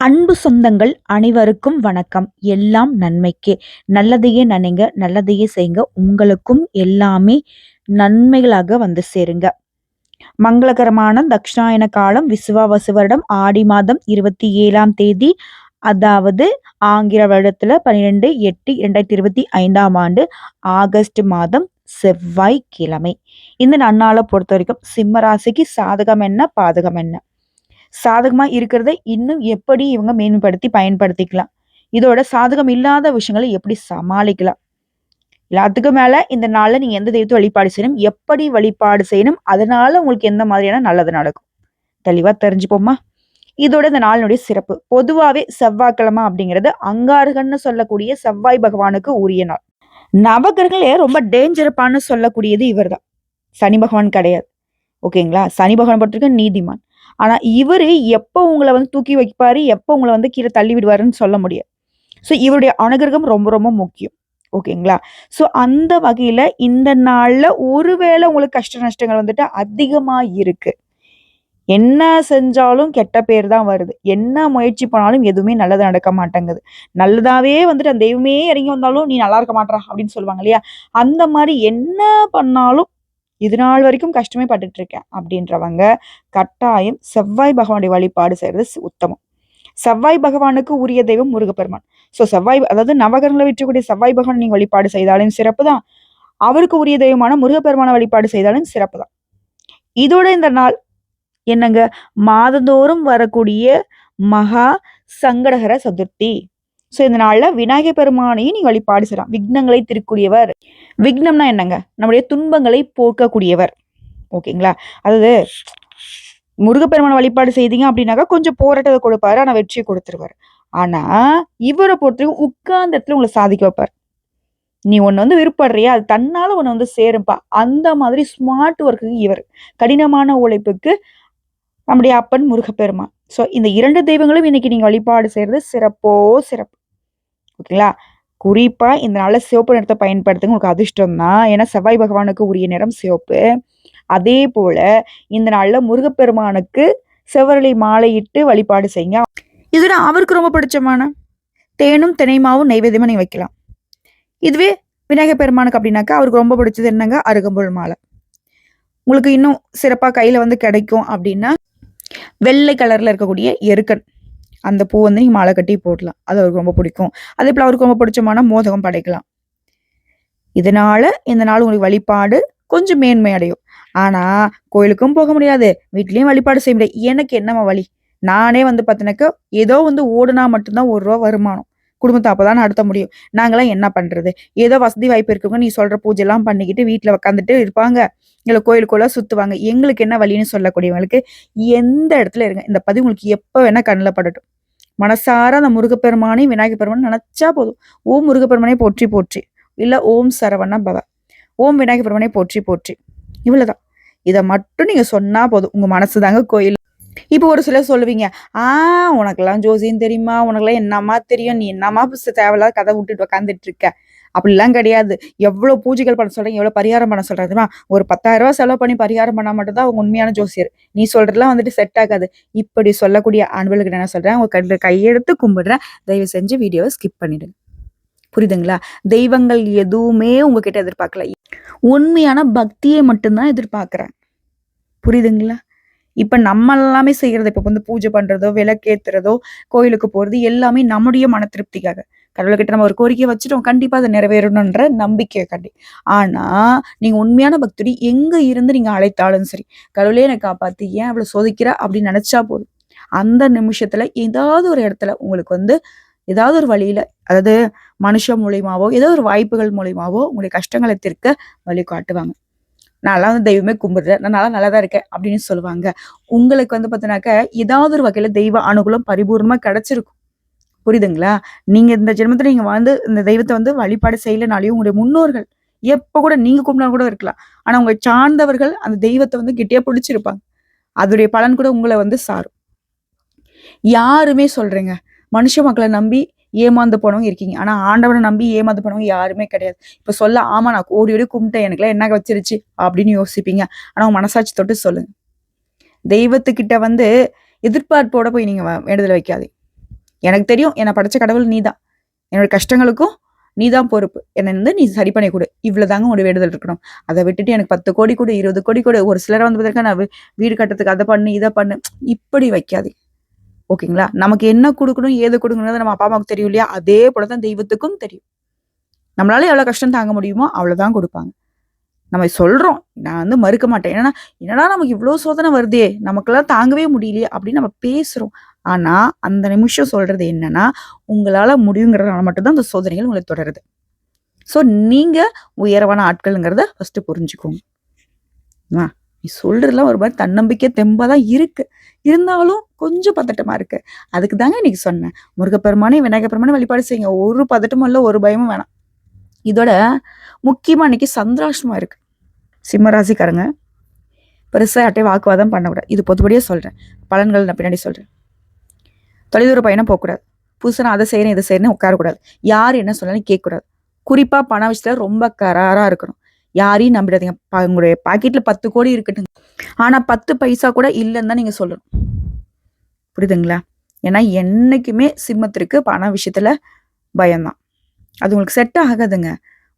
அன்பு சொந்தங்கள் அனைவருக்கும் வணக்கம். எல்லாம் நன்மைக்கே. நல்லதையே நினைங்க நல்லதையே செய்யுங்க. உங்களுக்கும் எல்லாமே நன்மைகளாக வந்து சேருங்க. மங்களகரமான தக்ஷாயன காலம் விசுவாவசு வருடம் ஆடி மாதம் இருபத்தி ஏழாம் தேதி அதாவது ஆங்கில வருடத்துல பன்னிரெண்டு எட்டு இரண்டாயிரத்தி இருபத்தி ஐந்தாம் ஆண்டு ஆகஸ்ட் மாதம் செவ்வாய்க்கிழமை. இந்த நன்னாளை பொறுத்த வரைக்கும் சிம்மராசிக்கு சாதகம் என்ன பாதகம் என்ன? சாதகமா இருக்கிறத இன்னும் எப்படி இவங்க மேம்படுத்தி பயன்படுத்திக்கலாம்? இதோட சாதகம் இல்லாத விஷயங்களை எப்படி சமாளிக்கலாம்? எல்லாத்துக்கும் மேல இந்த நாளில் நீங்க எந்த தெய்வத்தை வழிபாடு செய்யணும்? எப்படி வழிபாடு செய்யணும்? அதனால உங்களுக்கு எந்த மாதிரியான நல்லது நடக்கும்? தெளிவா தெரிஞ்சுப்போமா இதோட இந்த நாளினுடைய சிறப்பு. பொதுவாவே செவ்வாய்க்கிழமை அப்படிங்கிறது அங்காரகன்னு சொல்லக்கூடிய செவ்வாய் பகவானுக்கு உரிய நாள். நவகிரகங்களே ரொம்ப டேஞ்சரப்பான்னு சொல்லக்கூடியது இவர் தான் சனி பகவான் கிடையாது. ஓகேங்களா? சனி பகவான் பொறுத்திருக்க நீதிமான். ஆனா இவர் எப்போ உங்களை வந்து தூக்கி வைப்பாரு எப்போ உங்களை வந்து கீழே தள்ளி விடுவாருன்னு சொல்ல முடியாது. ஸோ இவருடைய அனுகிரகம் ரொம்ப ரொம்ப முக்கியம். ஓகேங்களா? ஸோ அந்த வகையில இந்த நாளில் ஒருவேளை உங்களுக்கு கஷ்ட நஷ்டங்கள் வந்துட்டு அதிகமாக இருக்கு. என்ன செஞ்சாலும் கெட்ட பேர் தான் வருது. என்ன முயற்சி பண்ணாலும் எதுவுமே நல்லது நடக்க மாட்டேங்குது. நல்லதாவே வந்துட்டு அந்த தெய்வமே இறங்கி வந்தாலும் நீ நல்லா இருக்க மாட்டா அப்படின்னு சொல்லுவாங்க இல்லையா? அந்த மாதிரி என்ன பண்ணாலும் இது நாள் வரைக்கும் கஷ்டமே பட்டுட்டு இருக்கேன் அப்படின்றவங்க கட்டாயம் செவ்வாய் பகவானுடைய வழிபாடு செய்யறது உத்தமம். செவ்வாய் பகவானுக்கு உரிய தெய்வம் முருகப்பெருமான். ஸோ செவ்வாய் அதாவது நவகரங்களை விற்றக்கூடிய செவ்வாய் பகவான் நீங்கள் வழிபாடு செய்தாலும் சிறப்பு தான் அவருக்கு உரிய தெய்வமான முருகப்பெருமான வழிபாடு செய்தாலும் சிறப்பு தான் இதோட இந்த நாள் என்னங்க? மாதந்தோறும் வரக்கூடிய மகா சங்கடகர சதுர்த்தி. ஸோ இந்த நாளில் விநாயகர் பெருமானையும் நீங்கள் வழிபாடு செய்யலாம். விக்னங்களை திருக்கூடியவர். விக்னம்னா என்னங்க? நம்முடைய துன்பங்களை போக்கக்கூடியவர். ஓகேங்களா? அதாவது முருகப்பெருமான வழிபாடு செய்தீங்க அப்படின்னாக்கா கொஞ்சம் போராட்டத்தை கொடுப்பாரு ஆனால் வெற்றியை கொடுத்துருவாரு. ஆனால் இவரை பொறுத்தவரைக்கும் உட்கார்ந்த இடத்துல உங்களை சாதிக்க வைப்பார். நீ ஒன்று வந்து விருப்பப்படுறியா? அது தன்னால் ஒன்று வந்து சேரும்பா. அந்த மாதிரி ஸ்மார்ட் ஒர்க்குக்கு இவர். கடினமான உழைப்புக்கு நம்முடைய அப்பன் முருகப்பெருமான். ஸோ இந்த இரண்டு தெய்வங்களும் இன்னைக்கு நீங்கள் வழிபாடு செய்கிறது சிறப்போ சிறப்பு. ஓகேங்களா? குறிப்பாக இந்த நாளில் சிவப்பு நிறத்தை பயன்படுத்துங்க உங்களுக்கு அதிர்ஷ்டம் தான் ஏன்னா செவ்வாய் பகவானுக்கு உரிய நிறம் சிவப்பு. அதே போல் இந்த நாளில் முருகப்பெருமானுக்கு செவ்வரளி மாலையிட்டு வழிபாடு செய்யுங்க. இதில் அவருக்கு ரொம்ப பிடிச்சமான தேனும் தினைமாவும் நைவேத்தியமாக நீங்கள் வைக்கலாம். இதுவே விநாயகர் பெருமானுக்கு அப்படின்னாக்கா அவருக்கு ரொம்ப பிடிச்சது என்னங்க? அருகம்புல் மாலை. உங்களுக்கு இன்னும் சிறப்பாக கையில் வந்து கிடைக்கும் அப்படின்னா வெள்ளை கலரில் இருக்கக்கூடிய எருக்கன் அந்த பூ வந்து நீங்கள் மாலை கட்டி போடலாம். அது அவருக்கு ரொம்ப பிடிக்கும். அதே போல் அவருக்கு ரொம்ப பிடிச்சமான மோதகம் படைக்கலாம். இதனால் இந்த நாள் உங்களுக்கு வழிபாடு கொஞ்சம் மேன்மை அடையும். ஆனால் கோயிலுக்கும் போக முடியாது. வீட்லேயும் வழிபாடு செய்ய முடியாது. எனக்கு என்னம்மா வழி? நானே வந்து பார்த்தீங்கன்னாக்கா ஏதோ வந்து ஓடுனா மட்டும்தான் ஒரு ரூபா வருமானம். குடும்பத்தை அப்பதான் நடத்த முடியும். நாங்களாம் என்ன பண்ணுறது ஏதோ வசதி வாய்ப்பு இருக்கவங்க நீ சொல்கிற பூஜைலாம் பண்ணிக்கிட்டு வீட்டில் உட்காந்துட்டு இருப்பாங்க. இல்லை கோயிலுக்குள்ள சுற்றுவாங்க எங்களுக்கு என்ன வழின்னு சொல்லக்கூடியவங்களுக்கு எந்த இடத்துல இருங்க. இந்த பதிவு உங்களுக்கு எப்போ வேணால் கண்ணில் படட்டும். மனசார அந்த முருகப்பெருமானையும் விநாயகர் பெருமான் நினைச்சா போதும். ஓம் முருகப்பெருமானை போற்றி போற்றி. இல்ல ஓம் சரவண பவ. ஓம் விநாயகர் பெருமானை போற்றி போற்றி. இவ்வளவுதான். இதை மட்டும் நீங்க சொன்னா போதும். உங்க மனசு தாங்க கோயில். இப்போ ஒரு சிலர் சொல்லுவீங்க ஆ உனக்கெல்லாம் ஜோசியம் தெரியுமா? உனக்கெல்லாம் என்னம்மா தெரியும்? நீ என்னம்மா தேவையில்லாத கதை விட்டுட்டு உட்காந்துட்டு இருக்க? அப்படிலாம் கிடையாது. எவ்வளவு பூஜைகள் பண்ண சொல்றீங்க எவ்வளோ பரிகாரம் பண்ண சொல்றாங்க ஒரு பத்தாயிரம் ரூபாய் செலவு பண்ணி பரிகாரம் பண்ணா மட்டும்தான் அவங்க உண்மையான ஜோசியர். நீ சொல்றதுலாம் வந்துட்டு செட் ஆகாது. இப்படி சொல்லக்கூடிய ஆண்களுக்கு என்ன சொல்றேன் உங்க கையில கையெடுத்து கும்பிடுறேன். தயவு செஞ்சு வீடியோவை ஸ்கிப் பண்ணிடுங்க புரியுதுங்களா? தெய்வங்கள் எதுவுமே உங்ககிட்ட எதிர்பார்க்கல. உண்மையான பக்தியை மட்டும்தான் எதிர்பார்க்குறேன். புரியுதுங்களா? இப்ப நம்ம எல்லாமே செய்கிறது இப்ப வந்து பூஜை பண்றதோ விளக்கேற்றுறதோ கோயிலுக்கு போறது எல்லாமே நம்முடைய மன திருப்திக்காக. கடவுள்கிட்ட நம்ம ஒரு கோரிக்கை வச்சுட்டோம் கண்டிப்பா அதை நிறைவேறணுன்ற நம்பிக்கை கண்டி. ஆனா நீங்க உண்மையான பக்தரி எங்க இருந்து நீங்க அழைத்தாலும் சரி கடவுளே என்னை காப்பாத்தி ஏன் அவ்வளவு சோதிக்கிற அப்படின்னு நினைச்சா போதும். அந்த நிமிஷத்துல ஏதாவது ஒரு இடத்துல உங்களுக்கு வந்து ஏதாவது ஒரு வழியில அதாவது மனுஷ மூலியமாவோ ஏதோ ஒரு வாய்ப்புகள் மூலியமாவோ உங்களுடைய கஷ்டங்களை தீர்க்க வழி காட்டுவாங்க. நான்லாம் வந்து தெய்வமே கும்பிடுறேன் நான் நல்லா நல்லா தான் இருக்கேன் அப்படின்னு சொல்லுவாங்க. உங்களுக்கு வந்து பார்த்தீங்கன்னாக்க ஏதாவது ஒரு வகையில தெய்வ அனுகூலம் பரிபூர்ணமா கிடைச்சிருக்கும். புரியுதுங்களா? நீங்க இந்த ஜென்மத்துல நீங்க வந்து இந்த தெய்வத்தை வந்து வழிபாடு செய்யலனாலையும் உங்களுடைய முன்னோர்கள் எப்போ கூட நீங்க கும்பினா கூட இருக்கலாம். ஆனா உங்க சார்ந்தவர்கள் அந்த தெய்வத்தை வந்து கிட்டியா பிடிச்சிருப்பாங்க. அதோடைய பலன் கூட உங்களை வந்து சாரும். யாருமே சொல்றேங்க. மனுஷ மக்களை நம்பி ஏமாந்து போனவங்க இருக்கீங்க. ஆனா ஆண்டவனை நம்பி ஏமாந்து போனவங்க யாருமே கிடையாது. இப்ப சொல்ல ஆமா நான் ஓடி ஓடி கும்பிட்டேன். எனக்குலாம் என்ன வச்சிருச்சு? அப்படின்னு யோசிப்பீங்க. ஆனா மனசாட்சி தொட்டு சொல்லுங்க. தெய்வத்துக்கிட்ட வந்து எதிர்பார்ப்போட போய் நீங்க வேண்டுதல் வைக்காதே எனக்கு தெரியும் என்னை படைச்ச கடவுள் நீ தான் என்னோட கஷ்டங்களுக்கும் நீ தான் பொறுப்பு. என்னை வந்து நீ சரி பண்ணி கொடு இவ்வளவுதாங்க உங்களோட வேண்டுதல் இருக்கணும். அதை விட்டுட்டு எனக்கு பத்து கோடி கொடு இருபது கோடி கொடு ஒரு சிலரை வந்து பார்த்தீங்கன்னா நான் வீடு கட்டுறதுக்கு அதை பண்ணு இதை பண்ணு. இப்படி வைக்காதே. ஓகேங்களா? நமக்கு என்ன கொடுக்கணும் ஏது கொடுக்கணும்னு நம்ம அப்பா அம்மாவுக்கு தெரியும் இல்லையா? அதே போல தான் தெய்வத்துக்கும் தெரியும். நம்மளால எவ்வளவு கஷ்டம் தாங்க முடியுமோ அவ்வளவுதான் கொடுப்பாங்க. நம்ம சொல்றோம். நான் வந்து மறுக்க மாட்டேன். ஏன்னா என்னடா நமக்கு இவ்வளோ சோதனை வருதே? நமக்கெல்லாம் தாங்கவே முடியலையே அப்படின்னு நம்ம பேசுறோம். ஆனா அந்த நிமிஷம் சொல்றது என்னன்னா உங்களால முடியுங்கிறதுனால மட்டும்தான் அந்த சோதனைகள் உங்களை தொடருது. ஸோ நீங்க உயரவான ஆட்கள்ங்கிறத ஃபர்ஸ்ட் புரிஞ்சுக்கோங்க. ஆ, நீ சொல்றதுலாம் ஒரு மாதிரி தன்னம்பிக்கை தெம்பா தான் இருக்கு. இருந்தாலும் கொஞ்சம் பதட்டமா இருக்கு. அதுக்கு தாங்க இன்னைக்கு சொன்னேன். முருகப்பெருமானே விநாயகப்பெருமானே வழிபாடு செய்யுங்க. ஒரு பதட்டமும் இல்லை ஒரு பயமும் வேணாம். இதோட முக்கியமாக இன்னைக்கு சந்திராஷ்டமா இருக்கு. சிம்மராசிக்காரங்க. பெருசாக யார்ட்டையும் வாக்குவாதம் பண்ணக்கூடாது. இது பொதுபடியாக சொல்கிறேன் பலன்கள் நான் பின்னாடி சொல்கிறேன் தொலைதூர பயணம் போகக்கூடாது. புதுசாக நான் அதை செய்கிறேன் இதை செய்யறேன்னு உட்காரக்கூடாது. யார் என்ன சொன்னாலும் கேட்கக்கூடாது. குறிப்பாக பண விஷயத்தில் ரொம்ப கராராக இருக்கணும். யாரையும் நம்பிடாதீங்க. உங்களுடைய பாக்கெட்டில் பத்து கோடி இருக்கட்டும் ஆனால் பத்து பைசா கூட இல்லைன்னு தான் நீங்கள் சொல்லணும். புரியுதுங்களா? ஏன்னா என்னைக்குமே சிம்மத்திற்கு பண விஷயத்தில் பயம்தான். அது உங்களுக்கு செட் ஆகாதுங்க.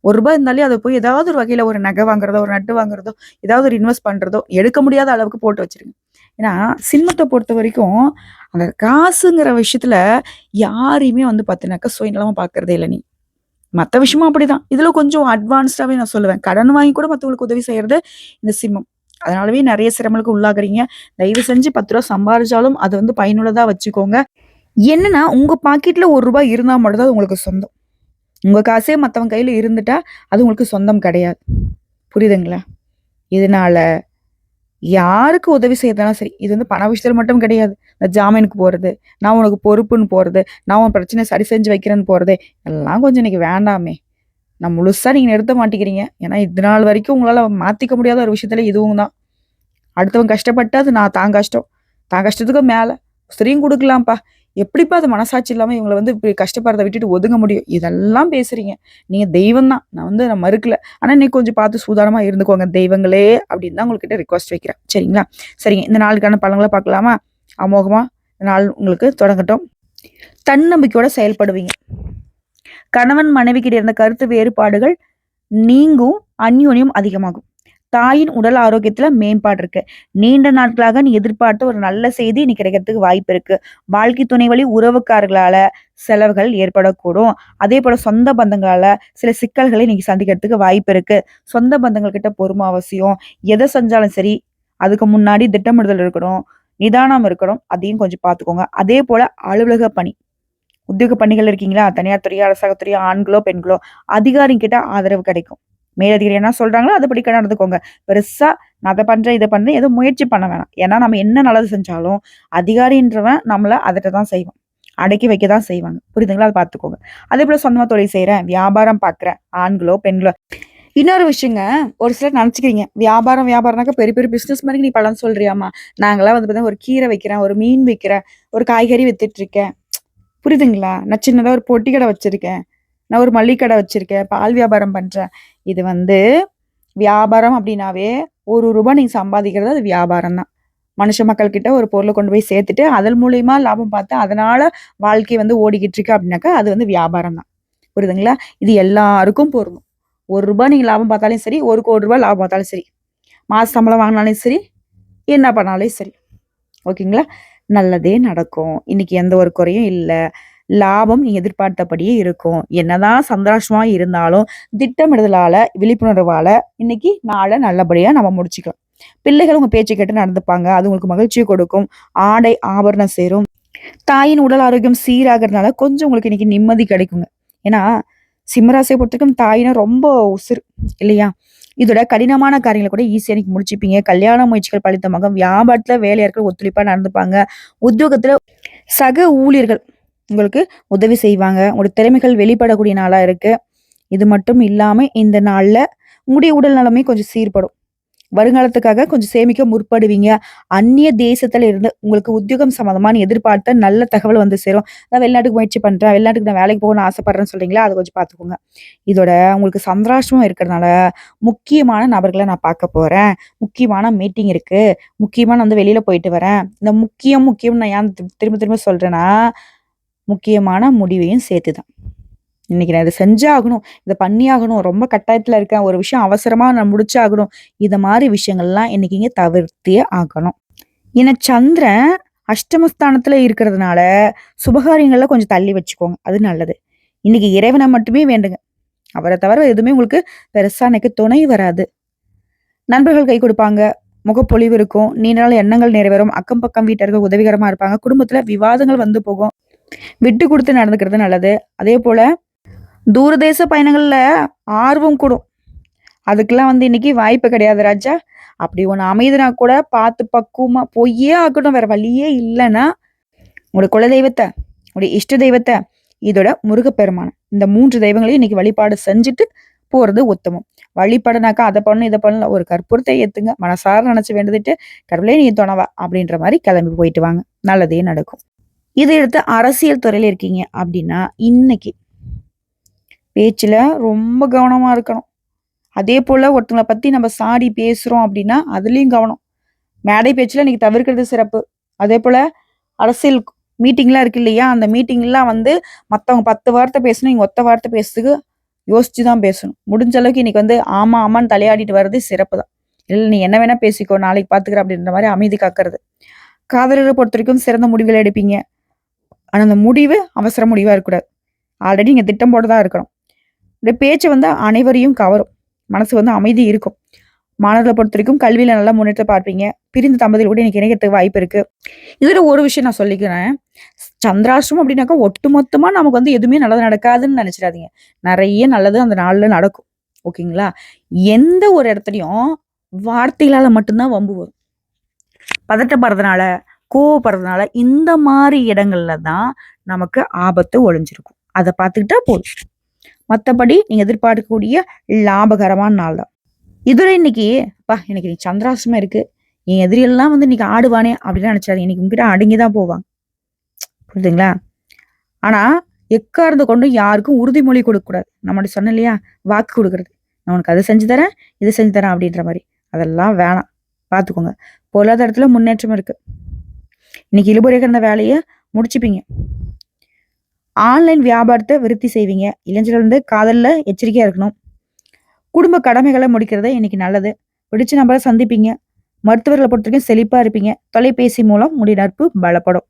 ஒரு ரூபாய் இருந்தாலே அதை போய் ஏதாவது ஒரு வகையில ஒரு நகை வாங்குறதோ ஒரு நட்டு வாங்குறதோ ஏதாவது ஒரு இன்வெஸ்ட் பண்றதோ எடுக்க முடியாத அளவுக்கு போட்டு வச்சிருங்க. ஏன்னா சிம்மத்தை பொறுத்த வரைக்கும் அந்த காசுங்கிற விஷயத்துல யாரையுமே வந்து பார்த்தீங்கன்னாக்கா சுயநலமா பார்க்குறதே இல்லை நீ. மற்ற விஷயமும் அப்படிதான். இதுல கொஞ்சம் அட்வான்ஸ்டாவே நான் சொல்லுவேன். கடன் வாங்கி கூட மற்றவங்களுக்கு உதவி செய்யறது இந்த சிம்மம். அதனாலவே நிறைய சிரமங்களுக்கு உள்ளாகிறீங்க. தயவு செஞ்சு பத்து ரூபா சம்பாதிச்சாலும் அது வந்து பயனுள்ளதா வச்சுக்கோங்க. என்னன்னா உங்க பாக்கெட்ல ஒரு ரூபாய் இருந்தால் மட்டும்தான் உங்களுக்கு சொந்தம். உங்க காசே மற்றவங்க கையில் இருந்துட்டா அது உங்களுக்கு சொந்தம் கிடையாது. புரியுதுங்களா? இதனால யாருக்கு உதவி செய்யறதாலும் சரி இது வந்து பண விஷயத்தில் மட்டும் கிடையாது. இந்த ஜாமீனுக்கு போகிறது நான் உனக்கு பொறுப்புன்னு போகிறது நான் உன் பிரச்சனை சரி செஞ்சு வைக்கிறேன்னு போகிறது எல்லாம் கொஞ்சம் இன்னைக்கு வேண்டாமே. நான் முழுசாக நீங்கள் நிறுத்த மாட்டேங்கிறீங்க. ஏன்னா இது நாள் வரைக்கும் உங்களால் மாற்றிக்க முடியாத ஒரு விஷயத்துல இதுவும் தான். அடுத்தவன் கஷ்டப்பட்டு அது நான் தான் கஷ்டம். தான் கஷ்டத்துக்கு மேலே. சரியும் கொடுக்கலாம்ப்பா. எப்படிப்பா அது மனசாட்சி இல்லாமல் இவங்களை வந்து இப்படி கஷ்டப்படுறத விட்டுட்டு ஒதுங்க முடியும்? இதெல்லாம் பேசுறீங்க. நீங்கள் தெய்வம் தான் நான் வந்து நான் மறுக்கல. ஆனால் இன்னைக்கு கொஞ்சம் பார்த்து சூதானமாக இருந்துக்கோங்க தெய்வங்களே அப்படின்னு தான் உங்கள்கிட்ட ரிக்வஸ்ட் வைக்கிறேன். சரிங்களா? சரிங்க. இந்த நாளுக்கான பழங்களை பார்க்கலாமா? அமோகமாக நாள் உங்களுக்கு தொடங்கட்டும். தன்னம்பிக்கையோட செயல்படுவீங்க. கணவன் மனைவிக்கிட்ட இருந்த கருத்து வேறுபாடுகள் நீங்கும் அந்யோன்யம் அதிகமாகும். தாயின் உடல் ஆரோக்கியத்துல மேம்பாடு இருக்கு. நீண்ட நாட்களாக நீ எதிர்பார்த்த ஒரு நல்ல செய்தி இன்னைக்கு கிடைக்கிறதுக்கு வாய்ப்பு இருக்கு. வாழ்க்கை துணை வழி உறவுக்காரர்களால செலவுகள் ஏற்படக்கூடும். அதே போல சொந்த பந்தங்களால சில சிக்கல்களை இன்னைக்கு சந்திக்கிறதுக்கு வாய்ப்பு இருக்கு. சொந்த பந்தங்கள் கிட்ட பொறுமை அவசியம். எதை செஞ்சாலும் சரி அதுக்கு முன்னாடி திட்டமிடுதல் இருக்கணும் நிதானம் இருக்கணும் அதையும் கொஞ்சம் பார்த்துக்கோங்க அதே போல அலுவலக பணி. உத்தியோக பணிகள் இருக்கீங்களா? தனியார் துறையோ அரசாங்கத்துறையோ ஆண்களோ பெண்களோ அதிகாரிகிட்ட ஆதரவு கிடைக்கும். மேலதிகாரி என்ன சொல்கிறாங்களோ அதுபடி நடந்துக்கோங்க. பெருசாக நான் அதை பண்ணுறேன் இதை பண்ணுறேன் எதுவும் முயற்சி பண்ண வேணாம். ஏன்னா நம்ம என்ன நல்லது செஞ்சாலும் அதிகாரின்றவன் நம்மளை அதட்ட தான் செய்வான். அடக்கி வைக்க தான் செய்வாங்க. புரியுதுங்களா? அதை பார்த்துக்கோங்க. அதே போல் சொந்தமாக தொழில் செய்கிறேன் வியாபாரம் பார்க்குறேன் ஆண்களோ பெண்களோ. இன்னொரு விஷயங்க ஒரு சிலர் நினச்சிக்கிறீங்க வியாபாரம் வியாபாரம்னாக்க பெரிய பெரிய பிஸ்னஸ் மாதிரி நீ பழம் சொல்கிறியாம்மா நாங்களாம் வந்து பார்த்தீங்கன்னா ஒரு கீரை வைக்கிறேன் ஒரு மீன் விற்கிறேன் ஒரு காய்கறி வித்துட்டு இருக்கேன். புரியுதுங்களா? நான் சின்னதாக ஒரு பொட்டி கடை வச்சுருக்கேன். நான் ஒரு மளிகை கடை வச்சிருக்கேன் பால் வியாபாரம் பண்றேன். இது வந்து வியாபாரம் அப்படின்னாவே ஒரு ரூபாய் நீங்க சம்பாதிக்கிறது அது வியாபாரம் தான். மனுஷ மக்கள் கிட்ட ஒரு பொருளை கொண்டு போய் சேர்த்துட்டு அதன் மூலியமா லாபம் பார்த்து அதனால வாழ்க்கை வந்து ஓடிக்கிட்டு இருக்கு அப்படின்னாக்கா அது வந்து வியாபாரம் தான். புரியுதுங்களா? இது எல்லாருக்கும் பொருந்தும். ஒரு ரூபாய் நீங்க லாபம் பார்த்தாலும் சரி ஒரு கோடி ரூபாய் லாபம் பார்த்தாலும் சரி மாச சம்பளம் வாங்கினாலும் சரி என்ன பண்ணாலும் சரி. ஓகேங்களா? நல்லதே நடக்கும். இன்னைக்கு எந்த ஒரு குறையும் இல்லை. லாபம் நீ எதிர்பார்த்தபடியே இருக்கும். என்னதான் சந்தோஷமா இருந்தாலும் திட்டமிடுதலால விழிப்புணர்வால இன்னைக்கு நாளை நல்லபடியா நம்ம முடிச்சுக்கலாம். பிள்ளைகள் உங்க பேச்சு கேட்டு நடந்துப்பாங்க. அது உங்களுக்கு மகிழ்ச்சியை கொடுக்கும். ஆடை ஆபரணம் சேரும். தாயின் உடல் ஆரோக்கியம் சீராகிறதுனால கொஞ்சம் உங்களுக்கு இன்னைக்கு நிம்மதி கிடைக்குங்க. ஏன்னா சிம்மராசியை பொறுத்தவரைக்கும் தாயினா ரொம்ப உசுறு இல்லையா? இதோட கடினமான காரியங்களை கூட ஈஸியாக இன்னைக்கு முடிச்சுப்பீங்க. கல்யாண முயற்சிகள் பலித்தமாக வியாபாரத்தில் வேலையாட்கள் ஒத்துழைப்பாக நடந்துப்பாங்க. உத்தியோகத்தில் சக ஊழியர்கள் உங்களுக்கு உதவி செய்வாங்க. உங்களுடைய திறமைகள் வெளிப்படக்கூடிய நாளாக இருக்குது இது மட்டும் இல்லாமல் இந்த நாளில் உங்களுடைய உடல் நலமே கொஞ்சம் சீர்படும். வருங்காலத்துக்காக கொஞ்சம் சேமிக்க முற்படுவீங்க. அந்நிய தேசத்துல இருந்து உங்களுக்கு உத்தியோகம் சம்மந்தமான எதிர்பார்த்த நல்ல தகவல் வந்து சேரும். நான் வெளிநாட்டுக்கு முயற்சி பண்றேன். வெளிநாட்டுக்கு நான் வேலைக்கு போகணும்னு ஆசைப்படுறேன்னு சொல்றீங்களா? அதை கொஞ்சம் பார்த்துக்கோங்க. இதோட உங்களுக்கு சந்திராஷ்டமம் இருக்கிறதுனால முக்கியமான நபர்களை நான் பார்க்க போறேன். முக்கியமான மீட்டிங் இருக்கு. முக்கியமான நான் வந்து வெளியில போயிட்டு வரேன். இந்த முக்கியம் முக்கியம் நான் ஏன் திரும்ப திரும்ப சொல்றேன்னா முக்கியமான முடிவையும் சேர்த்து தான் இன்னைக்கு நான் இதை செஞ்சாகணும் இதை பண்ணியாகணும் ரொம்ப கட்டாயத்தில் இருக்கேன் ஒரு விஷயம் அவசரமாக நான் முடிச்சாகணும் இதை மாதிரி விஷயங்கள்லாம் இன்னைக்கு இங்கே தவிர்த்தே ஆகணும். ஏன்னா சந்திரன் அஷ்டமஸ்தானத்தில் இருக்கிறதுனால சுபகாரியங்களில் கொஞ்சம் தள்ளி வச்சுக்கோங்க அது நல்லது. இன்னைக்கு இறைவனை மட்டுமே வேண்டுங்க. அவரை தவிர எதுவுமே உங்களுக்கு பெருசாக எனக்கு துணை வராது. நண்பர்கள் கை கொடுப்பாங்க முகப்பொழிவு இருக்கும் நீண்ட நாள் எண்ணங்கள் நிறைவேறும் அக்கம் பக்கம் வீட்டர்கள் உதவிகரமாக இருப்பாங்க குடும்பத்தில் விவாதங்கள் வந்து போகும் விட்டு கொடுத்து நடந்துக்கிறது நல்லது. அதே போல் தூரதேச பயணங்களில் ஆர்வம் கூடும். அதுக்கெல்லாம் வந்து இன்னைக்கு வாய்ப்பு கிடையாது ராஜா. அப்படி ஒன்று அமைதுனா கூட பார்த்து பக்குவமாக பொய்யே ஆகட்டும் வேற வழியே இல்லைன்னா உங்களோட குல தெய்வத்தை உங்களுடைய இஷ்ட தெய்வத்தை இதோட முருகப்பெருமானம் இந்த மூன்று தெய்வங்களையும் இன்னைக்கு வழிபாடு செஞ்சுட்டு போகிறது உத்தமம். வழிபாடுனாக்கா அதை பண்ணணும் இதை பண்ணல ஒரு கற்பூரத்தை ஏற்றுங்க மனசார நினச்சி வேண்டுதுட்டு கடவுளே நீ துணவா அப்படின்ற மாதிரி கிளம்பி போயிட்டு வாங்க. நல்லதே நடக்கும். இதை எடுத்து அரசியல் துறையில் இருக்கீங்க அப்படின்னா இன்னைக்கு பேச்சில் ரொம்ப கவனமா இருக்கணும். அதே போல ஒருத்தங்களை பத்தி நம்ம சாடி பேசுறோம் அப்படின்னா அதுலேயும் கவனம். மேடை பேச்சில் இன்னைக்கு தவிர்க்கிறது சிறப்பு. அதே போல அரசியல் மீட்டிங்லாம் இருக்கு இல்லையா? அந்த மீட்டிங்லாம் வந்து மற்றவங்க பத்து வார்த்தை பேசணும் இங்கே ஒத்த வார்த்தை பேசுறதுக்கு யோசிச்சு தான் பேசணும். முடிஞ்ச அளவுக்கு இன்னைக்கு வந்து ஆமா ஆமான்னு தலையாடிட்டு வர்றது சிறப்பு தான். இல்லை நீ என்ன வேணா பேசிக்கோ நாளைக்கு பார்த்துக்கிற அப்படின்ற மாதிரி அமைதி காக்கிறது. காதலரை பொறுத்த வரைக்கும் சிறந்த முடிவுகளை எடுப்பீங்க. ஆனால் அந்த முடிவு அவசர முடிவாக இருக்கக்கூடாது. ஆல்ரெடி இங்கே திட்டம் போட்டுதான் இருக்கணும். இந்த பேச்சு வந்து அனைவரையும் கவரும். மனசு வந்து அமைதி இருக்கும். மாணவர்களை பொறுத்த வரைக்கும் கல்வியில் நல்லா முன்னேற்ற பார்ப்பீங்க. பிரிந்த தம்பதியில் கூட எனக்கு இணைக்கிறதுக்கு வாய்ப்பு இருக்கு. இதில் ஒரு விஷயம் நான் சொல்லிக்கிறேன். சந்திராஷ்டிரம் அப்படின்னாக்கா ஒட்டுமொத்தமாக நமக்கு வந்து எதுவுமே நல்லது நடக்காதுன்னு நினச்சிடாதீங்க. நிறைய நல்லது அந்த நாளில் நடக்கும். ஓகேங்களா? எந்த ஒரு இடத்துலையும் வார்த்தைகளால் மட்டும்தான் வம்பு வரும். பதட்டப்படுறதுனால கோவப்படுறதுனால இந்த மாதிரி இடங்கள்ல தான் நமக்கு ஆபத்து ஒழிஞ்சிருக்கும். அதை பார்த்துக்கிட்டா போதும். மற்றபடி நீங்க எதிர்பார்க்கக்கூடிய லாபகரமான நாள் தான். இதுல இன்னைக்கு அப்பா எனக்கு இன்னைக்கு சந்திராசிரமம் இருக்கு. என் எதிரியெல்லாம் வந்து இன்னைக்கு ஆடுவானே அப்படின்னு நினைச்சாரு இன்னைக்கு உங்ககிட்ட அடங்கி தான் போவாங்க. புரியுதுங்களா? ஆனா எக்கார்ந்து கொண்டு யாருக்கும் உறுதிமொழி கொடுக்க கூடாது நம்மளுடைய சொன்ன இல்லையா? வாக்கு கொடுக்கறது. நான் உனக்கு அதை செஞ்சு தரேன் இதை செஞ்சு தரேன் அப்படின்ற மாதிரி. அதெல்லாம் வேணாம். பார்த்துக்கோங்க. பொருளாதாரத்துல முன்னேற்றம் இருக்கு. இன்னைக்கு இழுபறி கிடந்த வேலையை முடிச்சுப்பீங்க. ஆன்லைன் வியாபாரத்தை விருத்தி செய்வீங்க. இளைஞர்கள் வந்து காதலில் எச்சரிக்கையாக இருக்கணும். குடும்ப கடமைகளை முடிக்கிறது இன்னைக்கு நல்லது. பிடிச்ச நம்பரை சந்திப்பீங்க. மருத்துவர்களை பொறுத்த வரைக்கும் செழிப்பாக இருப்பீங்க. தொலைபேசி மூலம் முடி நட்பு பலப்படும்.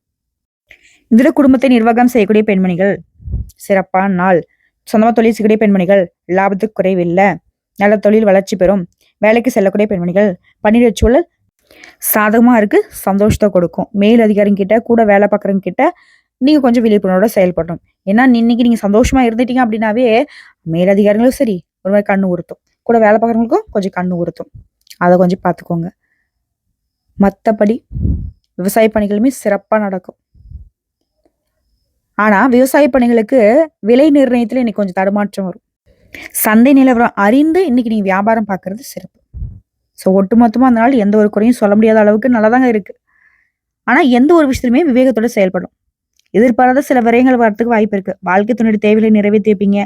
இதில் குடும்பத்தை நிர்வாகம் செய்யக்கூடிய பெண்மணிகள் சிறப்பான நாள். சொந்தமாக தொழில் செய்யக்கூடிய பெண்மணிகள் லாபத்துக்கு குறைவில்லை. நல்ல தொழில் வளர்ச்சி பெறும். வேலைக்கு செல்லக்கூடிய பெண்மணிகள் பணியிட சூழல் சாதகமாக இருக்குது சந்தோஷத்தை கொடுக்கும். மேல் அதிகாரிங்கிட்ட கூட வேலை பார்க்குறவங்க கிட்ட நீங்கள் கொஞ்சம் விழிப்புணர்வோட செயல்படணும். ஏன்னா இன்னைக்கு நீங்கள் சந்தோஷமாக இருந்துட்டீங்க அப்படின்னாவே மேலதிகாரிகளும் சரி ஒரு மாதிரி கண்ணு உறுத்தும். கூட வேலை பார்க்குறவங்களுக்கும் கொஞ்சம் கண்ணு உறுத்தும். அதை கொஞ்சம் பார்த்துக்கோங்க. மற்றபடி விவசாய பணிகளுமே சிறப்பாக நடக்கும். ஆனால் விவசாய பணிகளுக்கு விலை நிர்ணயத்தில் இன்னைக்கு கொஞ்சம் தடுமாற்றம் வரும். சந்தை நிலவரம் அறிந்து இன்னைக்கு நீங்கள் வியாபாரம் பார்க்கறது சிறப்பு. ஸோ ஒட்டுமொத்தமாக அதனால் எந்த ஒரு குறையும் சொல்ல முடியாத அளவுக்கு நல்லதாங்க இருக்கு. ஆனால் எந்த ஒரு விஷயத்துலையுமே விவேகத்தோட செயல்படும். எதிர்பாராத சில விரயங்கள் வரதுக்கு வாய்ப்பு இருக்குது வாழ்க்கை துணையுடைய தேவைகளை நிறைவேற்றிப்பீங்க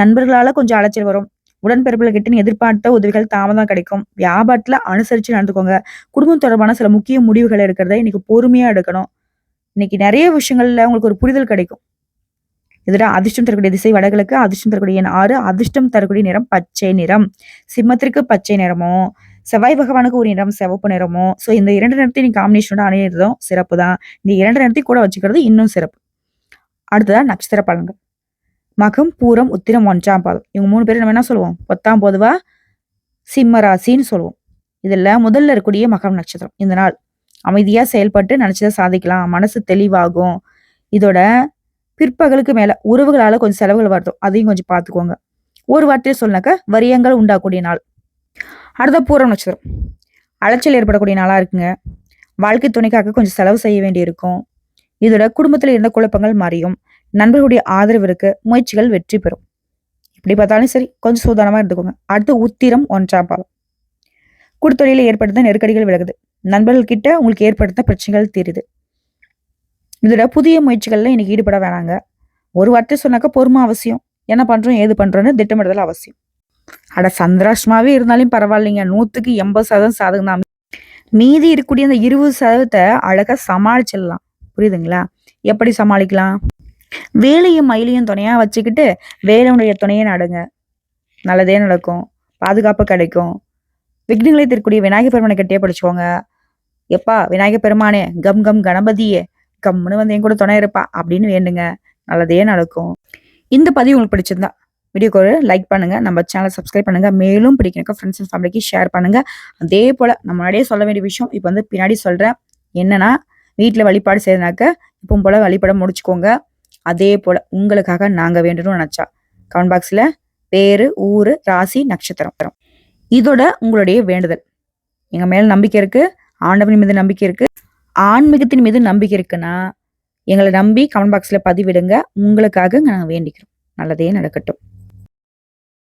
நண்பர்களால் கொஞ்சம் அலைச்சல் வரும். உடன்பிறப்புல கிட்ட எதிர்பார்த்த உதவிகள் தாமதம் கிடைக்கும். வியாபாரத்தில் அனுசரித்து நடந்துக்கோங்க. குடும்பம் தொடர்பான சில முக்கிய முடிவுகள் எடுக்கிறத இன்னைக்கு பொறுமையாக எடுக்கணும். இன்னைக்கு நிறைய விஷயங்கள்ல உங்களுக்கு ஒரு புரிதல் கிடைக்கும். இதில் அதிர்ஷ்டம் தரக்கூடிய திசை வடகிழக்கு அதிர்ஷ்டம் தரக்கூடிய எண் ஆறு அதிர்ஷ்டம் தரக்கூடிய நிறம் பச்சை நிறம். சிம்மத்திற்கு பச்சை நிறமும் செவ்வாய் பகவானுக்கு ஒரு நிறம் சிவப்பு நிறமும் ஸோ இந்த இரண்டு நிறத்தையும் நீ காம்பினேஷனோட அணியிறதும் சிறப்பு தான் இந்த இரண்டு நிறத்தையும் கூட வச்சுக்கிறது இன்னும் சிறப்பு. அடுத்ததான் நட்சத்திர பலன்கள். மகம் பூரம் உத்திரம் ஒன்றாம் பாதம். இவங்க மூணு பேரும் நம்ம என்ன சொல்லுவோம்? பத்தாம் பொதுவா சிம்ம ராசின்னு சொல்லுவோம். இதில் முதல்ல இருக்கக்கூடிய மகம் நட்சத்திரம். இந்த நாள் அமைதியாக செயல்பட்டு நினச்சதை சாதிக்கலாம். மனசு தெளிவாகும். இதோட பிற்பகலுக்கு மேலே உறவுகளால் கொஞ்சம் செலவுகள் வருதும் அதையும் கொஞ்சம் பார்த்துக்கோங்க. ஒரு வார்த்தையை சொன்னாக்க வரியங்கள் உண்டாக்கூடிய நாள். அடுத்த பூரம் நட்சத்திரம் அலைச்சல் ஏற்படக்கூடிய நாளாக இருக்குங்க. வாழ்க்கை துணைக்காக கொஞ்சம் செலவு செய்ய வேண்டியிருக்கும். இதோட குடும்பத்தில் இருந்த குழப்பங்கள் மாறியும். நண்பர்களுடைய ஆதரவு இருக்கு முயற்சிகள் வெற்றி பெறும். எப்படி பார்த்தாலும் சரி கொஞ்சம் சூதானமாக இருந்துக்கோங்க. அடுத்து உத்திரம் ஒன்றாம் பாலம் குடுத்தொழில ஏற்படுத்த நெருக்கடிகள் விலகுது. நண்பர்கள் கிட்ட உங்களுக்கு ஏற்படுத்த பிரச்சனைகள் தெரியுது இதோட புதிய முயற்சிகளில் இன்னைக்கு ஈடுபட வேணாங்க. ஒரு வார்த்தை சொன்னாக்க பொறுமை அவசியம். என்ன பண்ணுறோம் ஏது பண்ணுறோன்னு திட்டமிடுதல் அவசியம். அட சந்திராஷ்டமாவே இருந்தாலும் பரவாயில்லைங்க. நூத்துக்கு எண்பது சதவீதம் சாதகம் தான். மீதி இருக்கக்கூடிய அந்த இருபது சதவீதத்தை அழகா சமாளிச்சிடலாம். புரியுதுங்களா? எப்படி சமாளிக்கலாம்? வேலையும் மயிலையும் துணையா வச்சுக்கிட்டு வேலையுடைய துணையை நடுங்க. நல்லதே நடக்கும். பாதுகாப்பு கிடைக்கும். விக்னங்களை தரக்கூடிய விநாயகர் பெருமானை கட்டியே படிச்சுக்கோங்க. எப்பா விநாயகர் பெருமானே கம் கம் கணபதியே கம்முன்னு வந்து என் கூட துணை இருப்பா அப்படின்னு வேண்டுங்க. நல்லதே நடக்கும். இந்த பதிவு உங்களுக்கு பிடிச்சிருந்தா வீடியோக்கு ஒரு லைக் பண்ணுங்க. நம்ம சேனலை சப்ஸ்கிரைப் பண்ணுங்க. மேலும் பிடிக்கிறக்க ஃப்ரெண்ட்ஸ் அண்ட் ஃபேமிலிக்கு ஷேர் பண்ணுங்க. அதே போல நம்ம முன்னாடியே சொல்ல வேண்டிய விஷயம் இப்போ வந்து பின்னாடி சொல்றேன். என்னன்னா வீட்டில் வழிபாடு செய்யறதுனாக்க இப்பவும் போல வழிபாட முடிச்சுக்கோங்க. அதே போல உங்களுக்காக நாங்க வேண்டணும்னு நினைச்சா. கமெண்ட் பாக்ஸ்ல பேரு ஊரு ராசி நட்சத்திரம் இதோட உங்களுடைய வேண்டுதல். எங்க மேல நம்பிக்கை இருக்கு ஆண்டவன் மீது நம்பிக்கை இருக்கு ஆன்மீகத்தின் மீது நம்பிக்கை இருக்குன்னா எங்களை நம்பி கமெண்ட் பாக்ஸ்ல பதிவிடுங்க. உங்களுக்காக நாங்கள் வேண்டிக்கிறோம். நல்லதே நடக்கட்டும்.